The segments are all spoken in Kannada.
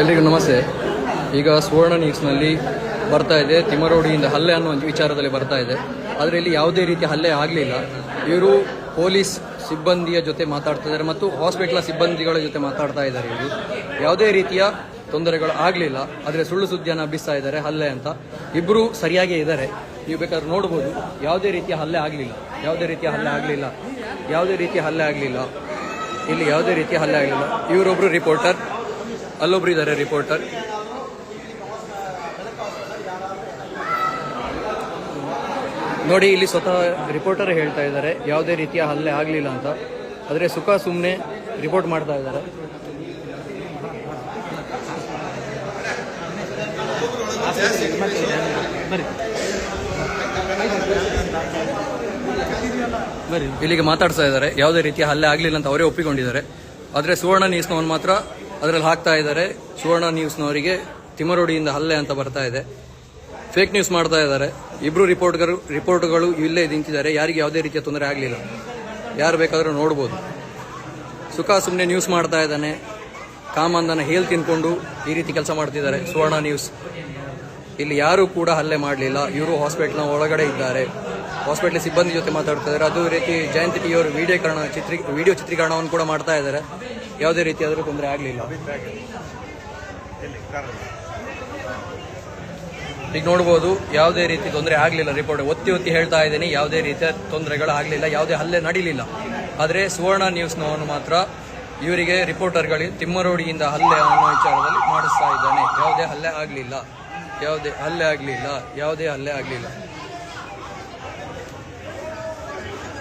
ಎಲ್ರಿಗೂ ನಮಸ್ತೆ. ಈಗ ಸುವರ್ಣ ನ್ಯೂಸ್ನಲ್ಲಿ ಬರ್ತಾ ಇದೆ. ತಿಮರೋಡಿಯಿಂದ ಹಲ್ಲೆ ಅನ್ನೋ ಒಂದು ವಿಚಾರದಲ್ಲಿ ಬರ್ತಾ ಇದೆ. ಆದರೆ ಇಲ್ಲಿ ಯಾವುದೇ ರೀತಿ ಹಲ್ಲೆ ಆಗಲಿಲ್ಲ. ಇವರು ಪೊಲೀಸ್ ಸಿಬ್ಬಂದಿಯ ಜೊತೆ ಮಾತಾಡ್ತಾ ಇದ್ದಾರೆ ಮತ್ತು ಹಾಸ್ಪಿಟ್ಲ ಸಿಬ್ಬಂದಿಗಳ ಜೊತೆ ಮಾತಾಡ್ತಾ ಇದ್ದಾರೆ ಇವರು. ಯಾವುದೇ ರೀತಿಯ ತೊಂದರೆಗಳು ಆಗಲಿಲ್ಲ. ಆದರೆ ಸುಳ್ಳು ಸುದ್ದಿಯನ್ನು ಹಬ್ಬಿಸ್ತಾ ಇದ್ದಾರೆ ಹಲ್ಲೆ ಅಂತ. ಇಬ್ಬರು ಸರಿಯಾಗೇ ಇದ್ದಾರೆ ನೀವು ಬೇಕಾದ್ರೆ ನೋಡ್ಬೋದು. ಯಾವುದೇ ರೀತಿಯ ಹಲ್ಲೆ ಆಗಲಿಲ್ಲ. ಯಾವುದೇ ರೀತಿಯ ಹಲ್ಲೆ ಆಗಲಿಲ್ಲ. ಯಾವುದೇ ರೀತಿಯ ಹಲ್ಲೆ ಆಗಲಿಲ್ಲ. ಇಲ್ಲಿ ಯಾವುದೇ ರೀತಿಯ ಹಲ್ಲೆ ಆಗಲಿಲ್ಲ. ಇವರೊಬ್ಬರು ರಿಪೋರ್ಟರ್ ಅಲ್ಲೊಬ್ರು ಇದ್ದಾರೆ ರಿಪೋರ್ಟರ್ ನೋಡಿ, ಇಲ್ಲಿ ಸ್ವತಃ ರಿಪೋರ್ಟರ್ ಹೇಳ್ತಾ ಇದ್ದಾರೆ. ಯಾವುದೇ ರೀತಿಯ ಹಲ್ಲೆ ಆಗಲಿಲ್ಲ ಅಂತ. ಆದರೆ ಸುಖ ಸುಮ್ಮನೆ ರಿಪೋರ್ಟ್ ಮಾಡ್ತಾ ಇದ್ದಾರೆ. ಇಲ್ಲಿಗೆ ಮಾತಾಡ್ತಾ ಇದ್ದಾರೆ. ಯಾವುದೇ ರೀತಿಯ ಹಲ್ಲೆ ಆಗಲಿಲ್ಲ ಅಂತ ಅವರೇ ಒಪ್ಪಿಕೊಂಡಿದ್ದಾರೆ. ಆದರೆ ಸುವರ್ಣ ನೀಸ್ನವನ್ ಮಾತ್ರ ಅದರಲ್ಲಿ ಹಾಕ್ತಾ ಇದ್ದಾರೆ. ಸುವರ್ಣ ನ್ಯೂಸ್ನವರಿಗೆ ತಿಮರೋಡಿಯಿಂದ ಹಲ್ಲೆ ಅಂತ ಬರ್ತಾ ಇದೆ. ಫೇಕ್ ನ್ಯೂಸ್ ಮಾಡ್ತಾ ಇದ್ದಾರೆ. ಇಬ್ರು ರಿಪೋರ್ಟ್ಗರು ರಿಪೋರ್ಟ್ಗಳು ಇಲ್ಲೇ ನಿಂತಿದ್ದಾರೆ. ಯಾರಿಗೆ ಯಾವುದೇ ರೀತಿಯ ತೊಂದರೆ ಆಗಲಿಲ್ಲ. ಯಾರು ಬೇಕಾದರೂ ನೋಡ್ಬೋದು. ಸುಖ ಸುಮ್ಮನೆ ನ್ಯೂಸ್ ಮಾಡ್ತಾ ಇದ್ದಾನೆ. ಕಾಮಂದನ ಹೇಲ್ ತಿನ್ಕೊಂಡು ಈ ರೀತಿ ಕೆಲಸ ಮಾಡ್ತಿದ್ದಾರೆ. ಸುವರ್ಣ ನ್ಯೂಸ್ ಇಲ್ಲಿ ಯಾರೂ ಕೂಡ ಹಲ್ಲೆ ಮಾಡಲಿಲ್ಲ. ಇವರು ಹಾಸ್ಪಿಟ್ಲ್ನ ಒಳಗಡೆ ಇದ್ದಾರೆ. ಹಾಸ್ಪಿಟ್ಲ್ ಸಿಬ್ಬಂದಿ ಜೊತೆ ಮಾತಾಡ್ತಾ ಇದ್ದಾರೆ. ಅದೇ ರೀತಿ ಜಯಂತಿ ಟಿ ಅವರು ವಿಡಿಯೋಕರಣ ಚಿತ್ರೀ ವಿಡಿಯೋ ಚಿತ್ರೀಕರಣವನ್ನು ಕೂಡ ಮಾಡ್ತಾ ಇದ್ದಾರೆ. ಯಾವುದೇ ರೀತಿ ಆದರೂ ತೊಂದರೆ ಆಗಲಿಲ್ಲ. ಈಗ ನೋಡ್ಬೋದು, ಯಾವುದೇ ರೀತಿ ತೊಂದರೆ ಆಗಲಿಲ್ಲ ರಿಪೋರ್ಟ್ ಒತ್ತಿ ಒತ್ತಿ ಹೇಳ್ತಾ ಇದ್ದೀನಿ, ಯಾವುದೇ ರೀತಿಯ ತೊಂದರೆಗಳು ಆಗಲಿಲ್ಲ, ಯಾವುದೇ ಹಲ್ಲೆ ನಡೀಲಿಲ್ಲ. ಆದರೆ ಸುವರ್ಣ ನ್ಯೂಸ್ನವನು ಮಾತ್ರ ಇವರಿಗೆ ರಿಪೋರ್ಟರ್ಗಳಿಗೆ ತಿಮ್ಮರೋಡಿಯಿಂದ ಹಲ್ಲೆ ಅನ್ನೋ ವಿಚಾರದಲ್ಲಿ ಮಾಡಿಸ್ತಾ ಇದ್ದಾನೆ. ಯಾವುದೇ ಹಲ್ಲೆ ಆಗಲಿಲ್ಲ. ಯಾವುದೇ ಹಲ್ಲೆ ಆಗಲಿಲ್ಲ. ಯಾವುದೇ ಹಲ್ಲೆ ಆಗಲಿಲ್ಲ.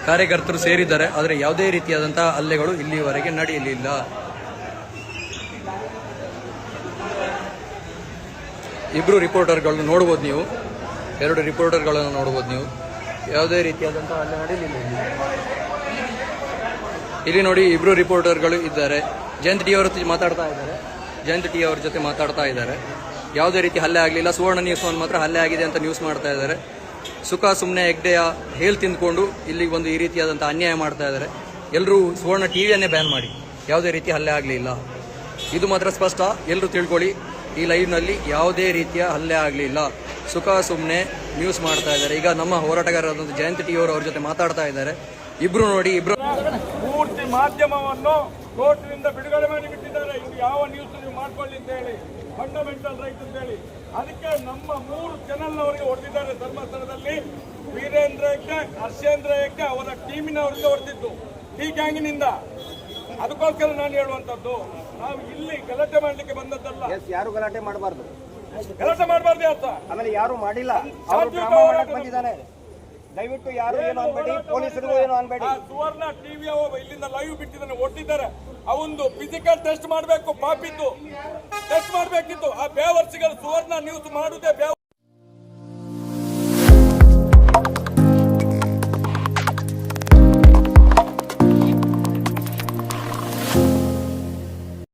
ಕಾರ್ಯಕರ್ತರು ಸೇರಿದ್ದಾರೆ, ಆದರೆ ಯಾವುದೇ ರೀತಿಯಾದಂತಹ ಹಲ್ಲೆಗಳು ಇಲ್ಲಿಯವರೆಗೆ ನಡೆಯಲಿಲ್ಲ. ಇಬ್ರು ರಿಪೋರ್ಟರ್ಗಳನ್ನು ನೋಡ್ಬೋದು ನೀವು. ಎರಡು ರಿಪೋರ್ಟರ್ಗಳನ್ನು ನೋಡ್ಬೋದು ನೀವು. ಯಾವುದೇ ರೀತಿಯಾದಂತಹ ಹಲ್ಲೆ ನಡೆಯಲಿಲ್ಲ ಇಲ್ಲಿ. ನೋಡಿ ಇಬ್ರು ರಿಪೋರ್ಟರ್ಗಳು ಇದ್ದಾರೆ. ಜಯಂತ್ ಟಿ ಅವರ ಜೊತೆ ಮಾತಾಡ್ತಾ ಇದ್ದಾರೆ. ಜಯಂತ್ ಟಿ ಅವ್ರ ಜೊತೆ ಮಾತಾಡ್ತಾ ಇದ್ದಾರೆ. ಯಾವುದೇ ರೀತಿ ಹಲ್ಲೆ ಆಗಲಿಲ್ಲ. ಸುವರ್ಣ ನ್ಯೂಸ್ ಒಂದು ಮಾತ್ರ ಹಲ್ಲೆ ಆಗಿದೆ ಅಂತ ನ್ಯೂಸ್ ಮಾಡ್ತಾ ಇದ್ದಾರೆ. ಸುಖ ಸುಮ್ಮನೆ ಹೆಗ್ಡೆಯ ಹೇಳಿ ತಿಂದ್ಕೊಂಡು ಇಲ್ಲಿಗೆ ಬಂದು ಈ ರೀತಿಯಾದಂಥ ಅನ್ಯಾಯ ಮಾಡ್ತಾ ಇದ್ದಾರೆ. ಎಲ್ಲರೂ ಸುವರ್ಣ ಟಿವಿಯನ್ನೇ ಬ್ಯಾನ್ ಮಾಡಿ. ಯಾವುದೇ ರೀತಿ ಹಲ್ಲೆ ಆಗಲಿಲ್ಲ. ಇದು ಮಾತ್ರ ಸ್ಪಷ್ಟ. ಎಲ್ಲರೂ ತಿಳ್ಕೊಳ್ಳಿ. ಈ ಲೈವ್ನಲ್ಲಿ ಯಾವುದೇ ರೀತಿಯ ಹಲ್ಲೆ ಆಗಲಿಲ್ಲ. ಸುಖ ಸುಮ್ಮನೆ ನ್ಯೂಸ್ ಮಾಡ್ತಾ ಇದ್ದಾರೆ. ಈಗ ನಮ್ಮ ಹೋರಾಟಗಾರರಾದಂಥ ಜಯಂತ ಟಿ ಅವರು ಅವ್ರ ಜೊತೆ ಮಾತಾಡ್ತಾ ಇದ್ದಾರೆ. ಇಬ್ರು ನೋಡಿ, ಇಬ್ರು ಪೂರ್ತಿ ಮಾಧ್ಯಮವನ್ನು ಕೋರ್ಟ್ನಿಂದ ಬಿಡುಗಡೆ ಮಾಡಿ ಬಿಟ್ಟಿದ್ದಾರೆ. ಇದು ಯಾವ ನ್ಯೂಸ್ ನೀವು ಮಾಡ್ಕೊಳ್ಳಿ ಅಂತ ಹೇಳಿ. ಫಂಡಮೆಂಟಲ್ ರೈಟ್ ಅಂತ ಹೇಳಿ. ಅದಕ್ಕೆ ನಮ್ಮ ಮೂರು ಚಾನೆಲ್ನವರಿಗೆ ಹೊಡೆದಿದ್ದಾರೆ ಧರ್ಮಸ್ಥಳದಲ್ಲಿ. ವೀರೇಂದ್ರ ಹೆಗ್ಡೆ ಹರ್ಷೇಂದ್ರ ಹರ್ಷೇಂದ್ರಕ್ಕೆ ಅವರ ಟೀಮಿನವರಿಗೆ ಹೊಡೆದಿದ್ದು. ಈ ಗ್ಯಾಂಗಿನಿಂದ ಅದಕ್ಕೋಸ್ಕರ ನಾನು ಹೇಳುವಂತದ್ದು ನಾವು ಇಲ್ಲಿ ಗಲಾಟೆ ಮಾಡ್ಲಿಕ್ಕೆ ಬಂದದ್ದಲ್ಲ. ಯಾರು ಗಲಾಟೆ ಮಾಡಬಾರ್ದು? ಗಲಾಟೆ ಮಾಡಬಾರ್ದು ಅಂತ ಆಮೇಲೆ ಯಾರು ಮಾಡಿಲ್ಲ? ಬಂದಿದ್ದಾನೆ ದಯವಿಟ್ಟು ಯಾರು ಏನು ಅನ್ಬೇಡಿ ಪೊಲೀಸರು ಏನು ಅನ್ಬೇಡಿ. ಸುವರ್ಣ ಟಿವಿ ಇಲ್ಲಿಂದ ಲೈವ್ ಬಿಟ್ಟಿದ್ದಾನೆ ಒಟ್ಟಿದ್ದಾರೆ ಅವೊಂದು ಫಿಸಿಕಲ್ ಟೆಸ್ಟ್ ಮಾಡಬೇಕು ಪಾಪಿದ್ದು. ಟೆಸ್ಟ್ ಮಾಡಬೇಕಿತ್ತು. ಆ ಬೇವರ್ಸಿಗಳು ಸುವರ್ಣ ನ್ಯೂಸ್ ಮಾಡುದೇ ಬೇವ